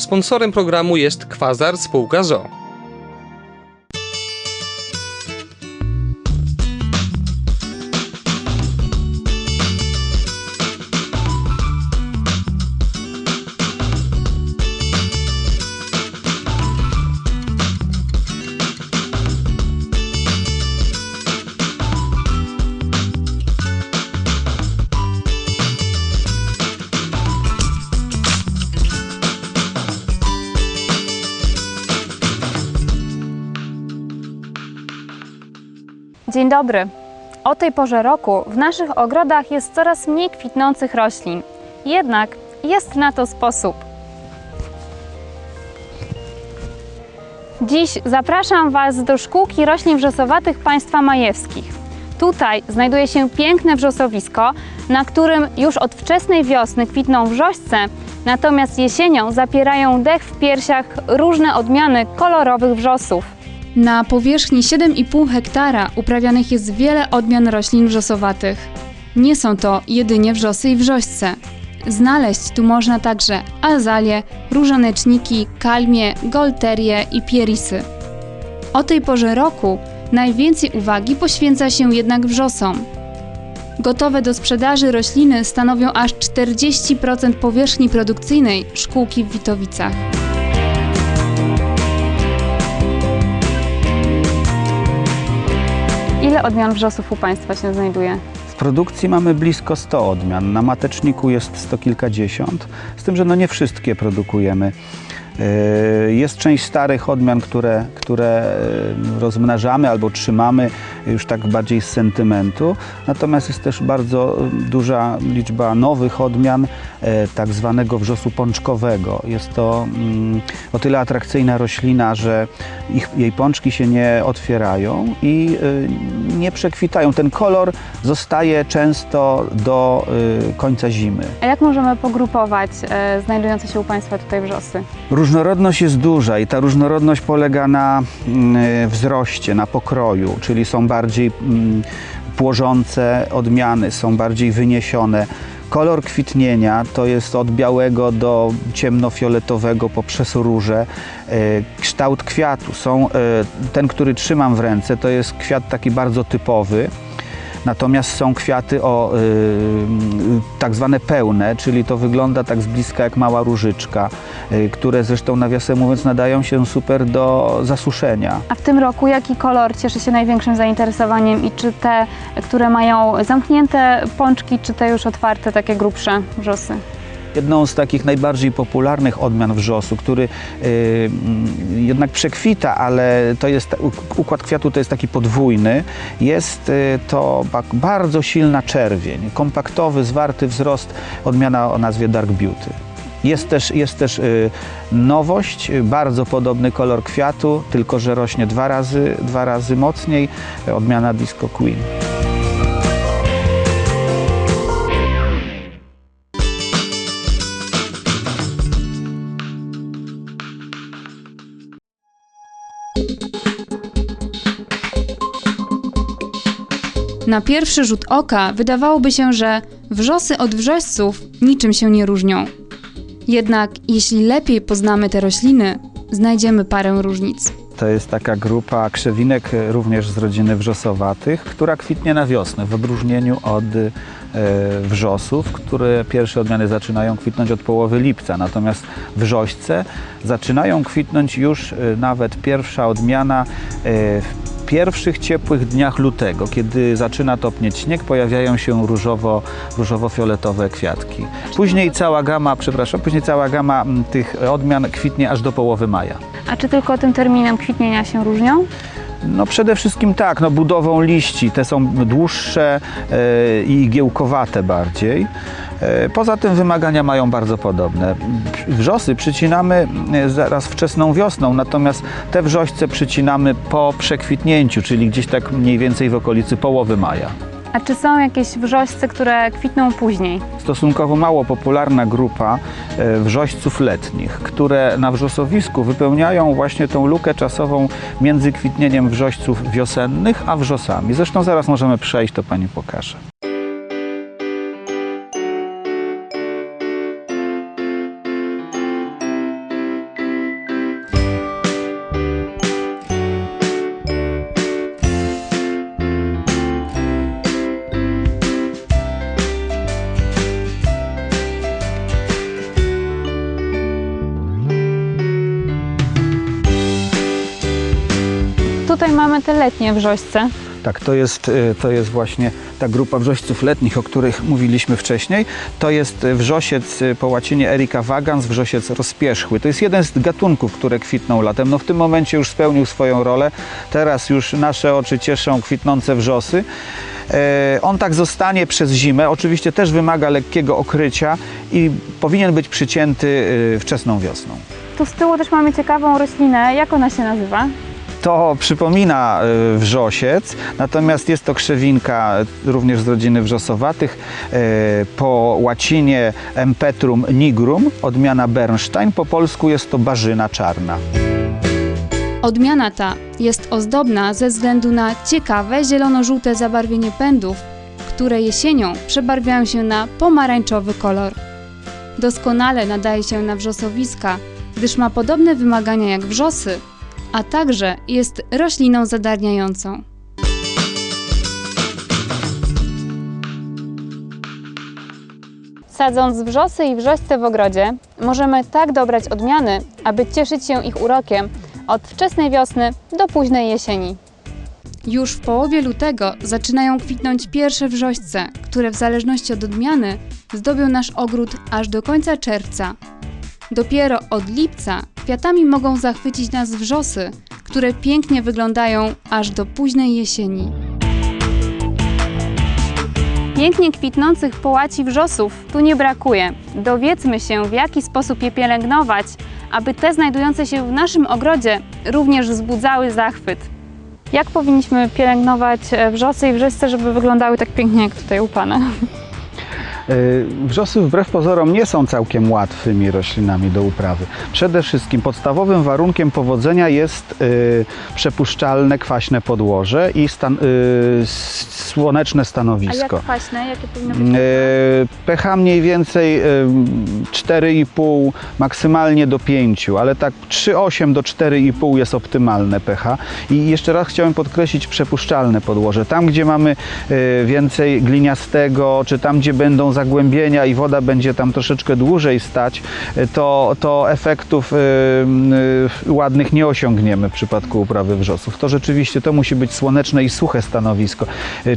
Sponsorem programu jest Kwazar Spółka ZOO. Dzień dobry. O tej porze roku w naszych ogrodach jest coraz mniej kwitnących roślin. Jednak jest na to sposób. Dziś zapraszam Was do szkółki roślin wrzosowatych państwa majewskich. Tutaj znajduje się piękne wrzosowisko, na którym już od wczesnej wiosny kwitną wrzośce, natomiast jesienią zapierają dech w piersiach różne odmiany kolorowych wrzosów. Na powierzchni 7,5 hektara uprawianych jest wiele odmian roślin wrzosowatych. Nie są to jedynie wrzosy i wrzośce. Znaleźć tu można także azalie, różaneczniki, kalmie, golterie i pierisy. O tej porze roku najwięcej uwagi poświęca się jednak wrzosom. Gotowe do sprzedaży rośliny stanowią aż 40% powierzchni produkcyjnej szkółki w Witowicach. Ile odmian wrzosów u Państwa się znajduje? W produkcji mamy blisko 100 odmian, na mateczniku jest sto kilkadziesiąt, z tym, że no nie wszystkie produkujemy. Yy, Jest część starych odmian, które, które yy, rozmnażamy albo trzymamy już tak bardziej z sentymentu. Natomiast jest też bardzo duża liczba nowych odmian yy, tak zwanego wrzosu pączkowego. Jest to mm, o tyle atrakcyjna roślina, że ich, jej pączki się nie otwierają i nie przekwitają. Ten kolor zostaje często do końca zimy. A jak możemy pogrupować e, znajdujące się u Państwa tutaj wrzosy? Różnorodność jest duża i ta różnorodność polega na mm, wzroście, na pokroju, czyli są bardziej mm, płożące odmiany, są bardziej wyniesione. Kolor kwitnienia to jest od białego do ciemnofioletowego poprzez róże. E, Kształt kwiatu są, e, ten, który trzymam w ręce, to jest kwiat taki bardzo typowy. Natomiast są kwiaty o y, tak zwane pełne, czyli to wygląda tak z bliska jak mała różyczka, y, które zresztą nawiasem mówiąc nadają się super do zasuszenia. A w tym roku jaki kolor cieszy się największym zainteresowaniem i czy te, które mają zamknięte pączki, czy te już otwarte, takie grubsze wrzosy? Jedną z takich najbardziej popularnych odmian wrzosu, który y, jednak przekwita, ale to jest układ kwiatu to jest taki podwójny, jest y, to bardzo silna czerwień, kompaktowy, zwarty wzrost, odmiana o nazwie Dark Beauty. Jest też, jest też y, nowość, y, bardzo podobny kolor kwiatu, tylko że rośnie dwa razy, dwa razy mocniej, odmiana Disco Queen. Na pierwszy rzut oka wydawałoby się, że wrzosy od wrzośców niczym się nie różnią. Jednak jeśli lepiej poznamy te rośliny, znajdziemy parę różnic. To jest taka grupa krzewinek również z rodziny wrzosowatych, która kwitnie na wiosnę w odróżnieniu od e, wrzosów, które pierwsze odmiany zaczynają kwitnąć od połowy lipca. Natomiast wrzośce zaczynają kwitnąć już e, nawet pierwsza odmiana e, w pierwszych ciepłych dniach lutego, kiedy zaczyna topnieć śnieg, pojawiają się różowo, różowo-fioletowe kwiatki. Później cała gama, przepraszam, później cała gama m, tych odmian kwitnie aż do połowy maja. A czy tylko tym terminem kwitnienia się różnią? No przede wszystkim tak, no budową liści, te są dłuższe e, i igiełkowate bardziej. E, Poza tym wymagania mają bardzo podobne. Wrzosy przycinamy e, zaraz wczesną wiosną, natomiast te wrzośce przycinamy po przekwitnięciu, czyli gdzieś tak mniej więcej w okolicy połowy maja. A czy są jakieś wrzośce, które kwitną później? Stosunkowo mało popularna grupa e, wrzośców letnich, które na wrzosowisku wypełniają właśnie tą lukę czasową między kwitnieniem wrzośców wiosennych a wrzosami. Zresztą zaraz możemy przejść, to Pani pokażę. Tutaj mamy te letnie wrzośce. Tak, to jest, y, to jest właśnie ta grupa wrzośców letnich, o których mówiliśmy wcześniej. To jest y, wrzosiec y, po łacinie Erika vagans, wrzosiec rozpierzchły. To jest jeden z gatunków, które kwitną latem. No w tym momencie już spełnił swoją rolę. Teraz już nasze oczy cieszą kwitnące wrzosy. E, On tak zostanie przez zimę. Oczywiście też wymaga lekkiego okrycia i powinien być przycięty wczesną wiosną. Tu z tyłu też mamy ciekawą roślinę. Jak ona się nazywa? To przypomina y, wrzosiec, natomiast jest to krzewinka y, również z rodziny wrzosowatych. y, Po łacinie Empetrum nigrum, odmiana Bernstein, po polsku jest to barzyna czarna. Odmiana ta jest ozdobna ze względu na ciekawe zielono-żółte zabarwienie pędów, które jesienią przebarwiają się na pomarańczowy kolor. Doskonale nadaje się na wrzosowiska, gdyż ma podobne wymagania jak wrzosy, a także jest rośliną zadarniającą. Sadząc wrzosy i wrzośce w ogrodzie, możemy tak dobrać odmiany, aby cieszyć się ich urokiem od wczesnej wiosny do późnej jesieni. Już w połowie lutego zaczynają kwitnąć pierwsze wrzośce, które w zależności od odmiany zdobią nasz ogród aż do końca czerwca. Dopiero od lipca kwiatami mogą zachwycić nas wrzosy, które pięknie wyglądają aż do późnej jesieni. Pięknie kwitnących połaci wrzosów tu nie brakuje. Dowiedzmy się, w jaki sposób je pielęgnować, aby te znajdujące się w naszym ogrodzie również wzbudzały zachwyt. Jak powinniśmy pielęgnować e, wrzosy i wrzosce, żeby wyglądały tak pięknie jak tutaj u Pana? Y, Wrzosy wbrew pozorom nie są całkiem łatwymi roślinami do uprawy. Przede wszystkim podstawowym warunkiem powodzenia jest y, przepuszczalne, kwaśne podłoże i stan, y, słoneczne stanowisko. kwaśne? Jakie powinno E, pH mniej więcej e, 4,5, maksymalnie do 5, ale tak 3,8 do 4,5 jest optymalne pH. I jeszcze raz chciałem podkreślić przepuszczalne podłoże. Tam, gdzie mamy więcej gliniastego, czy tam, gdzie będą zagłębienia i woda będzie tam troszeczkę dłużej stać, e, to, to efektów e, e, ładnych nie osiągniemy w przypadku uprawy wrzosów. To rzeczywiście to musi być słoneczne i suche stanowisko.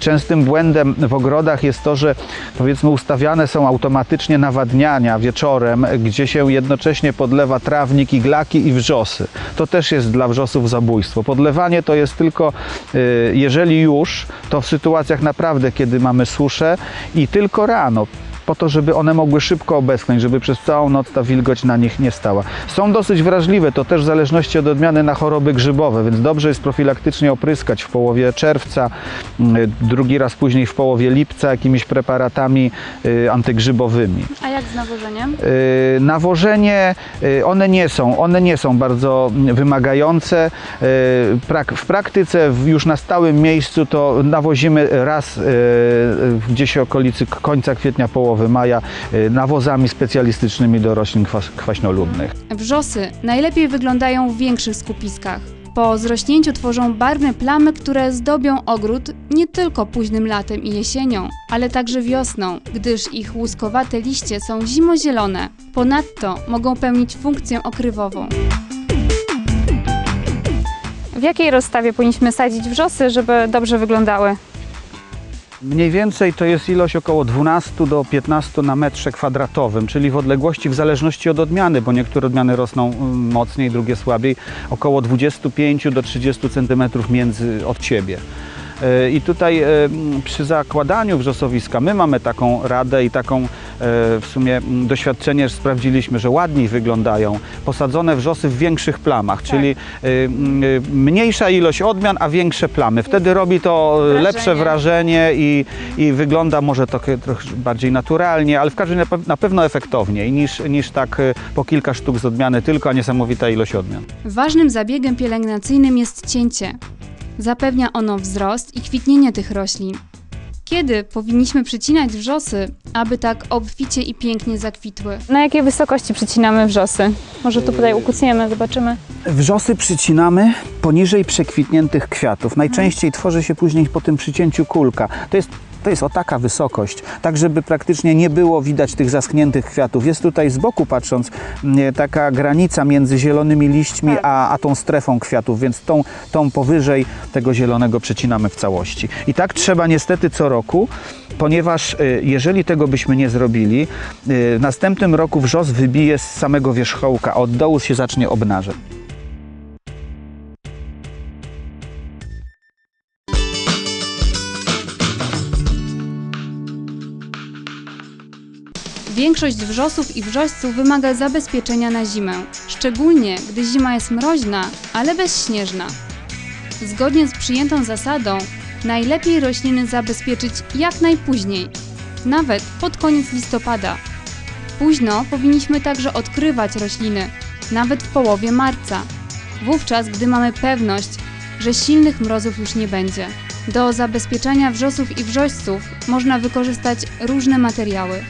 Częstym błędem w ogrodach jest to, że powiedzmy ustawiane są automatycznie nawadniania wieczorem, gdzie się jednocześnie podlewa trawnik, iglaki i wrzosy. To też jest dla wrzosów zabójstwo. Podlewanie to jest tylko, jeżeli już, to w sytuacjach naprawdę, kiedy mamy suszę i tylko rano po to, żeby one mogły szybko obeschnąć, żeby przez całą noc ta wilgoć na nich nie stała. Są dosyć wrażliwe, to też w zależności od odmiany na choroby grzybowe, więc dobrze jest profilaktycznie opryskać w połowie czerwca, mm, drugi raz później w połowie lipca jakimiś preparatami y, antygrzybowymi. A jak z nawożeniem? Y, Nawożenie, y, one nie są, one nie są bardzo wymagające. Y, W praktyce w- już na stałym miejscu to nawozimy raz y, y, gdzieś okolicy k- końca kwietnia, połowy maja y, nawozami specjalistycznymi do roślin kwas- kwaśnoludnych. Wrzosy najlepiej wyglądają w większych skupiskach. Po zrośnięciu tworzą barwne plamy, które zdobią ogród nie tylko późnym latem i jesienią, ale także wiosną, gdyż ich łuskowate liście są zimozielone. Ponadto mogą pełnić funkcję okrywową. W jakiej rozstawie powinniśmy sadzić wrzosy, żeby dobrze wyglądały? Mniej więcej to jest ilość około 12 do 15 na metrze kwadratowym, czyli w odległości w zależności od odmiany, bo niektóre odmiany rosną mm, mocniej, drugie słabiej, około 25 do 30 cm między od siebie. E, I tutaj e, przy zakładaniu wrzosowiska my mamy taką radę i taką e, w sumie doświadczenie, że sprawdziliśmy, że ładniej wyglądają posadzone wrzosy w większych plamach, czyli e, m, e, mniejsza ilość odmian, a większe plamy. Wtedy robi to Wrażenie. lepsze wrażenie i, i wygląda może trochę, trochę bardziej naturalnie, ale w każdym razie na pe- na pewno efektowniej niż, niż tak po kilka sztuk z odmiany tylko, a niesamowita ilość odmian. Ważnym zabiegiem pielęgnacyjnym jest cięcie. Zapewnia ono wzrost i kwitnienie tych roślin. Kiedy powinniśmy przycinać wrzosy, aby tak obficie i pięknie zakwitły? Na jakiej wysokości przycinamy wrzosy? Może tu tutaj ukucniemy, zobaczymy. Wrzosy przycinamy poniżej przekwitniętych kwiatów. Najczęściej tworzy się później po tym przycięciu kulka. To jest To jest o taka wysokość, tak żeby praktycznie nie było widać tych zaschniętych kwiatów. Jest tutaj z boku patrząc mm, taka granica między zielonymi liśćmi a, a tą strefą kwiatów, więc tą, tą powyżej tego zielonego przecinamy w całości. I tak trzeba niestety co roku, ponieważ y, jeżeli tego byśmy nie zrobili, y, w następnym roku wrzos wybije z samego wierzchołka, a od dołu się zacznie obnażać. Większość wrzosów i wrzośców wymaga zabezpieczenia na zimę, szczególnie gdy zima jest mroźna, ale bezśnieżna. Zgodnie z przyjętą zasadą, najlepiej rośliny zabezpieczyć jak najpóźniej, nawet pod koniec listopada. Późno powinniśmy także odkrywać rośliny, nawet w połowie marca, wówczas gdy mamy pewność, że silnych mrozów już nie będzie. Do zabezpieczania wrzosów i wrzośców można wykorzystać różne materiały.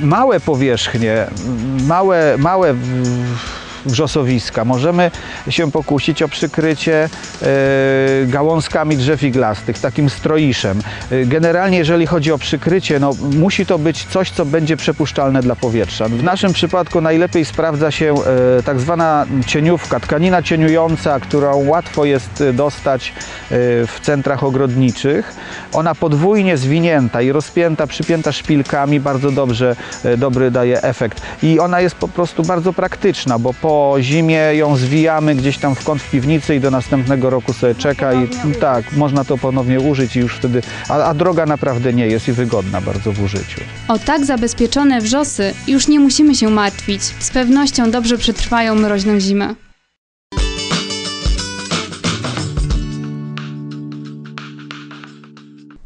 Małe powierzchnie, małe, małe wrzosowiska. Możemy się pokusić o przykrycie e, gałązkami drzew iglastych, takim stroiszem. E, Generalnie, jeżeli chodzi o przykrycie, no, musi to być coś, co będzie przepuszczalne dla powietrza. W naszym przypadku najlepiej sprawdza się e, tak zwana cieniówka, tkanina cieniująca, którą łatwo jest dostać w centrach ogrodniczych. Ona podwójnie zwinięta i rozpięta, przypięta szpilkami, bardzo dobrze, dobry daje efekt. I ona jest po prostu bardzo praktyczna, bo po zimie ją zwijamy gdzieś tam w kąt w piwnicy i do następnego roku sobie czeka i tak, można to ponownie użyć i już wtedy, a, a droga naprawdę nie jest i wygodna bardzo w użyciu. O tak zabezpieczone wrzosy już nie musimy się martwić. Z pewnością dobrze przetrwają mroźną zimę.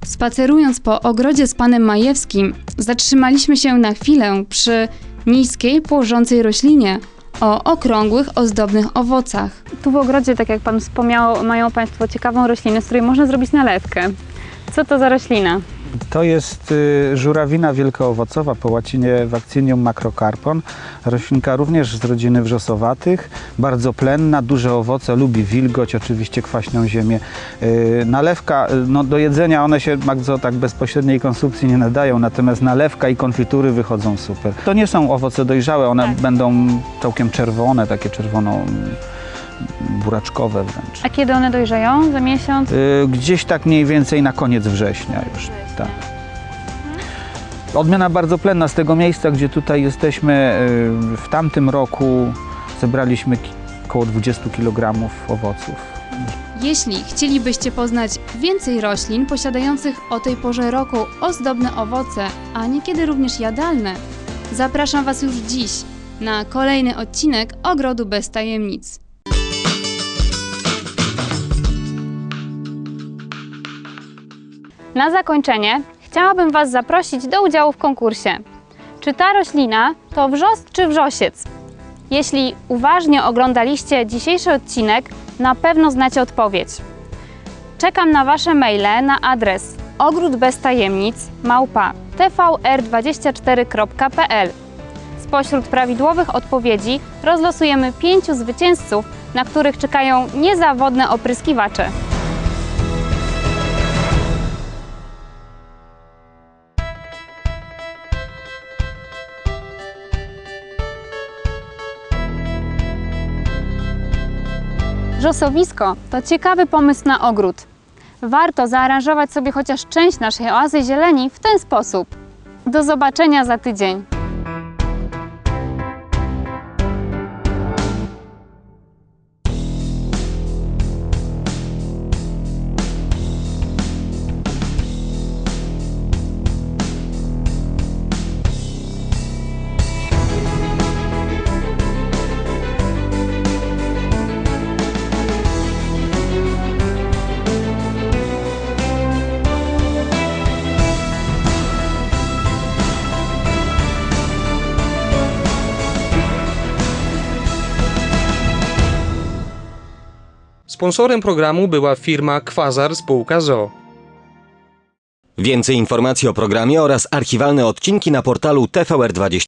Spacerując po ogrodzie z panem Majewskim, zatrzymaliśmy się na chwilę przy niskiej, położącej roślinie o okrągłych, ozdobnych owocach. Tu w ogrodzie, tak jak pan wspomniał, mają państwo ciekawą roślinę, z której można zrobić nalewkę. Co to za roślina? To jest y, żurawina wielkoowocowa, po łacinie Vaccinium macrocarpon. Roślinka również z rodziny wrzosowatych, bardzo plenna, duże owoce, lubi wilgoć, oczywiście kwaśną ziemię. Y, nalewka, y, no do jedzenia one się bardzo tak bezpośredniej konsumpcji nie nadają, natomiast nalewka i konfitury wychodzą super. To nie są owoce dojrzałe, one Tak. będą całkiem czerwone, takie czerwono buraczkowe wręcz. A kiedy one dojrzeją? Za miesiąc? Y, Gdzieś tak mniej więcej na koniec września już. Tak. Odmiana bardzo plenna z tego miejsca, gdzie tutaj jesteśmy. y, W tamtym roku zebraliśmy ki- około 20 kg owoców. Jeśli chcielibyście poznać więcej roślin posiadających o tej porze roku ozdobne owoce, a niekiedy również jadalne, zapraszam Was już dziś na kolejny odcinek Ogrodu bez tajemnic. Na zakończenie chciałabym Was zaprosić do udziału w konkursie. Czy ta roślina to wrzos czy wrzosiec? Jeśli uważnie oglądaliście dzisiejszy odcinek, na pewno znacie odpowiedź. Czekam na Wasze maile na adres ogródbeztajemnic małpa tvr24.pl. Spośród prawidłowych odpowiedzi rozlosujemy pięciu zwycięzców, na których czekają niezawodne opryskiwacze. Rzosowisko to ciekawy pomysł na ogród. Warto zaaranżować sobie chociaż część naszej oazy zieleni w ten sposób. Do zobaczenia za tydzień. Sponsorem programu była firma Kwazar Spółka ZOO. Więcej informacji o programie oraz archiwalne odcinki na portalu tvr20.pl